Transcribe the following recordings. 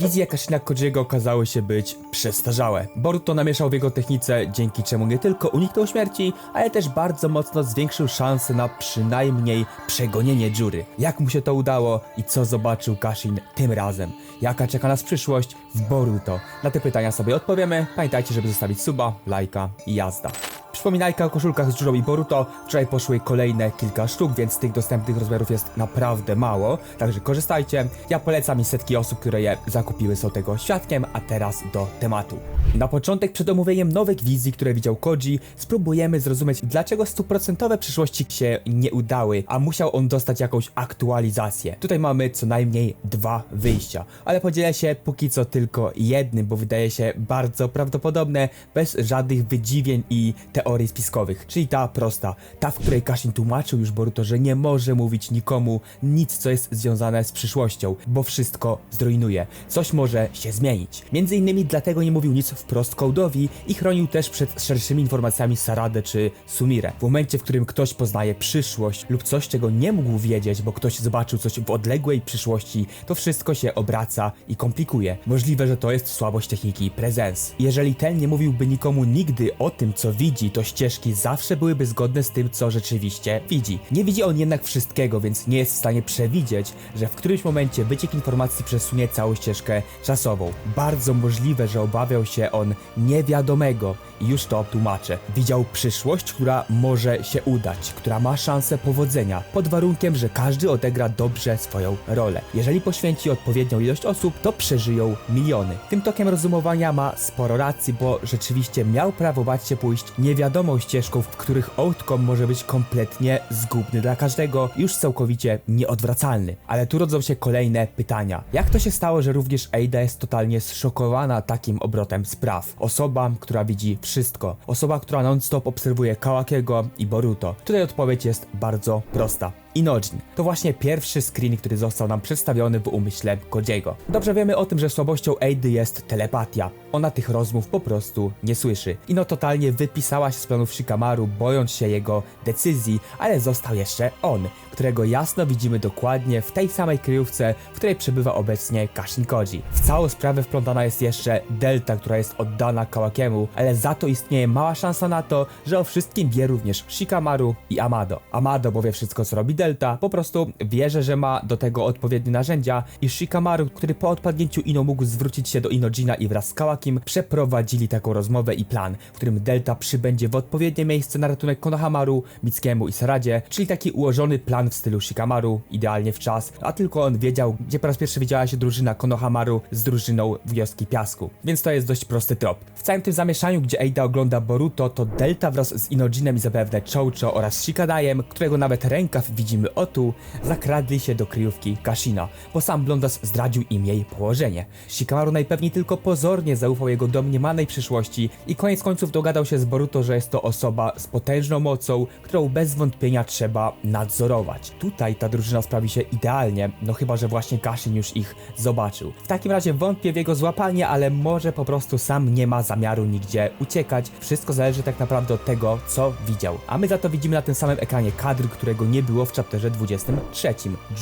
Wizje Kashina Kojiego okazały się być przestarzałe. Boruto namieszał w jego technice, dzięki czemu nie tylko uniknął śmierci, ale też bardzo mocno zwiększył szanse na przynajmniej przegonienie dziury. Jak mu się to udało i co zobaczył Kashin tym razem? Jaka czeka nas przyszłość w Boruto? Na te pytania sobie odpowiemy. Pamiętajcie, żeby zostawić suba, lajka i jazda. Przypominajka o koszulkach z Jurą i Boruto. Wczoraj poszły kolejne kilka sztuk, więc tych dostępnych rozmiarów jest naprawdę mało, także korzystajcie. Ja polecam i setki osób, które je zakupiły są tego świadkiem, a teraz do tematu. Na początek przed omówieniem nowych wizji, które widział Koji, spróbujemy zrozumieć, dlaczego stuprocentowe przyszłości się nie udały, a musiał on dostać jakąś aktualizację. Tutaj mamy co najmniej dwa wyjścia, ale podzielę się póki co tylko jednym, bo wydaje się bardzo prawdopodobne, bez żadnych wydziwień i teorii spiskowych, czyli ta prosta, ta, w której Kashin tłumaczył już Boruto, że nie może mówić nikomu nic, co jest związane z przyszłością, bo wszystko zrujnuje. Coś może się zmienić. Między innymi dlatego nie mówił nic wprost Kołdowi i chronił też przed szerszymi informacjami Saradę czy Sumirę. W momencie, w którym ktoś poznaje przyszłość lub coś, czego nie mógł wiedzieć, bo ktoś zobaczył coś w odległej przyszłości, to wszystko się obraca i komplikuje. Możliwe, że to jest słabość techniki prezens. Jeżeli ten nie mówiłby nikomu nigdy o tym, co widzi, to ścieżki zawsze byłyby zgodne z tym, co rzeczywiście widzi. Nie widzi on jednak wszystkiego, więc nie jest w stanie przewidzieć, że w którymś momencie wyciek informacji przesunie całą ścieżkę czasową. Bardzo możliwe, że obawiał się on niewiadomego i już to tłumaczę. Widział przyszłość, która może się udać, która ma szansę powodzenia, pod warunkiem, że każdy odegra dobrze swoją rolę. Jeżeli poświęci odpowiednią ilość osób, to przeżyją miliony. Tym tokiem rozumowania ma sporo racji, bo rzeczywiście miał prawo bać się pójść niewiadomą ścieżką, w których outcome może być kompletnie zgubny dla każdego, już całkowicie nieodwracalny. Ale tu rodzą się kolejne pytania. Jak to się stało, że również Ada jest totalnie zszokowana takim obrotem spraw? Osoba, która widzi wszystko. Osoba, która non-stop obserwuje Kawakiego i Boruto. Tutaj odpowiedź jest bardzo prosta. Inojin. To właśnie pierwszy screen, który został nam przedstawiony w umyśle Kodziego. Dobrze wiemy o tym, że słabością Eidy jest telepatia. Ona tych rozmów po prostu nie słyszy. Ino totalnie wypisała się z planów Shikamaru, bojąc się jego decyzji, ale został jeszcze on, którego jasno widzimy dokładnie w tej samej kryjówce, w której przebywa obecnie Kashin Koji. W całą sprawę wplątana jest jeszcze Delta, która jest oddana Kawakiemu, ale za to istnieje mała szansa na to, że o wszystkim wie również Shikamaru i Amado. Amado, bo wie wszystko co robi Delta, po prostu wierzy, że ma do tego odpowiednie narzędzia i Shikamaru, który po odpadnięciu Ino mógł zwrócić się do Inojina i wraz z Kawakim przeprowadzili taką rozmowę i plan, w którym Delta przybędzie w odpowiednie miejsce na ratunek Konohamaru, Mickiemu i Saradzie, czyli taki ułożony plan w stylu Shikamaru, idealnie w czas, a tylko on wiedział, gdzie po raz pierwszy widziała się drużyna Konohamaru z drużyną Wioski Piasku. Więc to jest dość prosty trop. W całym tym zamieszaniu, gdzie Eida ogląda Boruto, to Delta wraz z Inojinem i zapewne Chocho oraz Shikadajem, którego nawet rękaw widzimy o tu, zakradli się do kryjówki Kashina, bo sam Blondas zdradził im jej położenie. Shikamaru najpewniej tylko pozornie zaufał jego domniemanej przyszłości i koniec końców dogadał się z Boruto, że jest to osoba z potężną mocą, którą bez wątpienia trzeba nadzorować. Tutaj ta drużyna sprawi się idealnie, no chyba, że właśnie Kashin już ich zobaczył. W takim razie wątpię w jego złapanie, ale może po prostu sam nie ma zamiaru nigdzie uciekać. Wszystko zależy tak naprawdę od tego, co widział. A my za to widzimy na tym samym ekranie kadr, którego nie było w chapterze 23.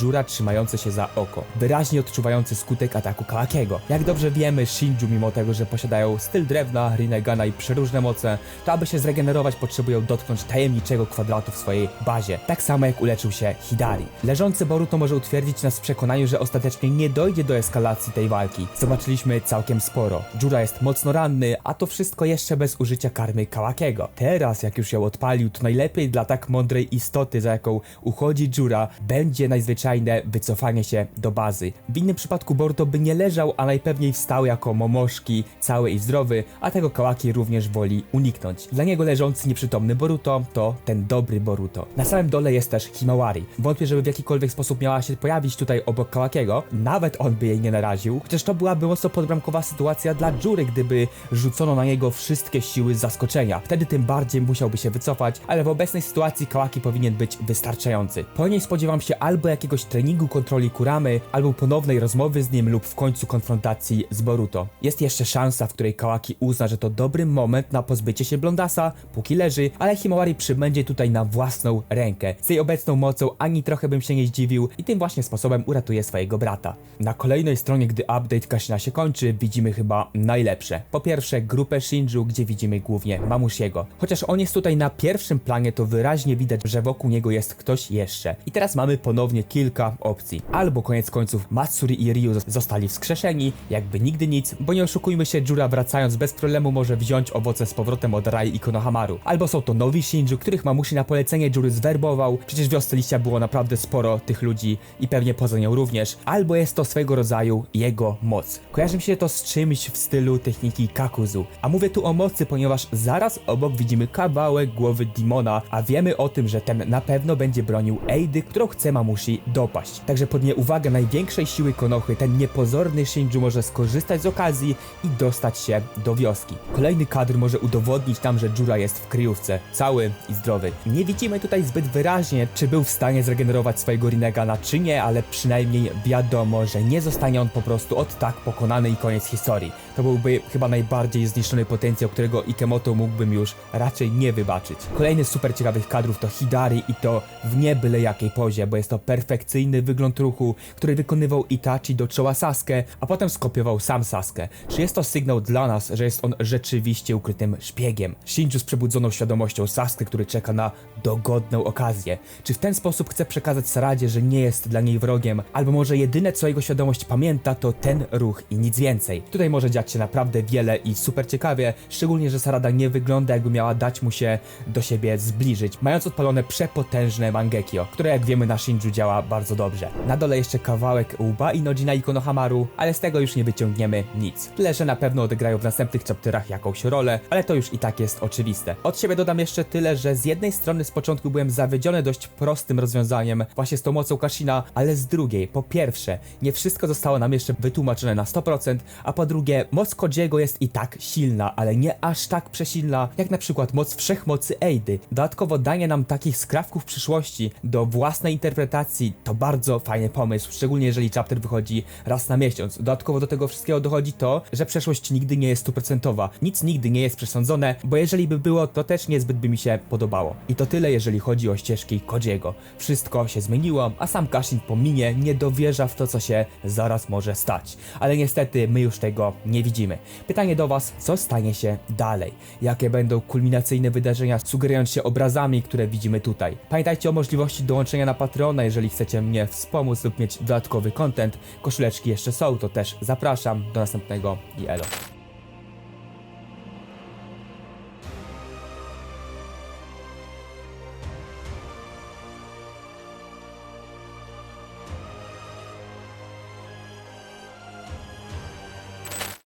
Jura trzymający się za oko, wyraźnie odczuwający skutek ataku Kawakiego. Jak dobrze wiemy, Shinju mimo tego, że posiadają styl drewna, Rinegana i przeróżne moce, to aby się zregenerować potrzebują dotknąć tajemniczego kwadratu w swojej bazie. Tak samo jak uleczył się Hidari. Leżący Boruto może utwierdzić nas w przekonaniu, że ostatecznie nie dojdzie do eskalacji tej walki. Zobaczyliśmy całkiem sporo. Jura jest mocno ranny, a to wszystko jeszcze bez użycia karmy Kawakiego. Teraz, jak już ją odpalił, to najlepiej dla tak mądrej istoty, za jaką uchodzi Jura, będzie najzwyczajne wycofanie się do bazy. W innym przypadku Boruto by nie leżał, a najpewniej wstał jako momoszki, cały i zdrowy, a tego Kawaki również woli uniknąć. Dla niego leżący nieprzytomny Boruto to ten dobry Boruto. Na samym dole jest też Himawari. Wątpię, żeby w jakikolwiek sposób miała się pojawić tutaj obok Kawakiego, nawet on by jej nie naraził, chociaż to byłaby mocno podbramkowa sytuacja dla Jury, gdyby rzucono na niego wszystkie siły zaskoczenia. Wtedy tym bardziej musiałby się wycofać, ale w obecnej sytuacji Kawaki powinien być wystarczający. Po niej spodziewam się albo jakiegoś treningu kontroli Kuramy, albo ponownej rozmowy z nim lub w końcu konfrontacji z Boruto. Jest jeszcze szansa, w której Kawaki uzna, że to dobry moment na pozbycie się Blondasa, póki leży, ale Himawari przybędzie tutaj na własną rękę. Z jej obecną mocą ani trochę bym się nie zdziwił i tym właśnie sposobem uratuje swojego brata. Na kolejnej stronie, gdy update Kashina się kończy, widzimy chyba najlepsze. Po pierwsze grupę Shinju, gdzie widzimy głównie Mamushiego. Chociaż on jest tutaj na pierwszym planie, to wyraźnie widać, że wokół niego jest ktoś jeszcze. I teraz mamy ponownie kilka opcji. Albo koniec końców Matsuri i Ryu zostali wskrzeszeni, jakby nigdy nic, bo nie oszukujmy się, Jura wracając bez problemu może wziąć owoce z powrotem od Rai i Konohamaru. Albo są to nowi Shinju, których Mamushi na polecenie Jury zwerbował, przecież wiosce liścia było naprawdę sporo tych ludzi i pewnie poza nią również. Albo jest to swego rodzaju jego moc. Kojarzy mi się to z czymś w stylu techniki Kakuzu. A mówię tu o mocy, ponieważ zaraz obok widzimy kawałek głowy Dimona, a wiemy o tym, że ten na pewno będzie bronił Eidy, którą chce Mamushi dopaść. Także pod nieuwagę największej siły Konochy, ten niepozorny Shinju może skorzystać z okazji i dostać się do wioski. Kolejny kadr może udowodnić nam, że Jura jest w kryjówce, cały i zdrowy. Nie widzimy tutaj zbyt wyraźnie, czy był w stanie zregenerować swojego Rinegana, czy nie, ale przynajmniej wiadomo, że nie zostanie on po prostu od tak pokonany i koniec historii. To byłby chyba najbardziej zniszczony potencjał, którego Ikemoto mógłbym już raczej nie wybaczyć. Kolejny z super ciekawych kadrów to Hidari i to w nie byle jakiej pozie, bo jest to perfekcyjny wygląd ruchu, który wykonywał Itachi do czoła Sasuke, a potem skopiował sam Sasuke. Czy jest to sygnał dla nas, że jest on rzeczywiście ukrytym szpiegiem? Shinju z przebudzoną świadomością Sasuke, który czeka na dogodną okazję. Czy w ten sposób chce przekazać Saradzie, że nie jest dla niej wrogiem, albo może jedyne co jego świadomość pamięta to ten ruch i nic więcej. Tutaj może dziać się naprawdę wiele i super ciekawie, szczególnie, że Sarada nie wygląda jakby miała dać mu się do siebie zbliżyć, mając odpalone przepotężne Mangekyo, które jak wiemy na Shinju działa bardzo dobrze. Na dole jeszcze kawałek łba i Nojina i Konohamaru, ale z tego już nie wyciągniemy nic. Tyle, że na pewno odegrają w następnych chapterach jakąś rolę, ale to już i tak jest oczywiste. Od siebie dodam jeszcze że z jednej strony z początku byłem zawiedziony dość prostym rozwiązaniem, właśnie z tą mocą Kashina, ale z drugiej, po pierwsze, nie wszystko zostało nam jeszcze wytłumaczone na 100%, a po drugie, moc Kodziego jest i tak silna, ale nie aż tak przesilna, jak na przykład moc wszechmocy Eidy. Dodatkowo danie nam takich skrawków przyszłości do własnej interpretacji to bardzo fajny pomysł, szczególnie jeżeli chapter wychodzi raz na miesiąc. Dodatkowo do tego wszystkiego dochodzi to, że przeszłość nigdy nie jest stuprocentowa, nic nigdy nie jest przesądzone, bo jeżeli by było, to też niezbyt by mi się podobało. I to tyle, jeżeli chodzi o ścieżki Kodziego. Wszystko się zmieniło, a sam Kashin po minie nie dowierza w to, co się zaraz może stać. Ale niestety my już tego nie widzimy. Pytanie do Was, co stanie się dalej? Jakie będą kulminacyjne wydarzenia, sugerując się obrazami, które widzimy tutaj? Pamiętajcie o możliwości dołączenia na Patreona, jeżeli chcecie mnie wspomóc lub mieć dodatkowy content. Koszuleczki jeszcze są, to też zapraszam. Do następnego i elo.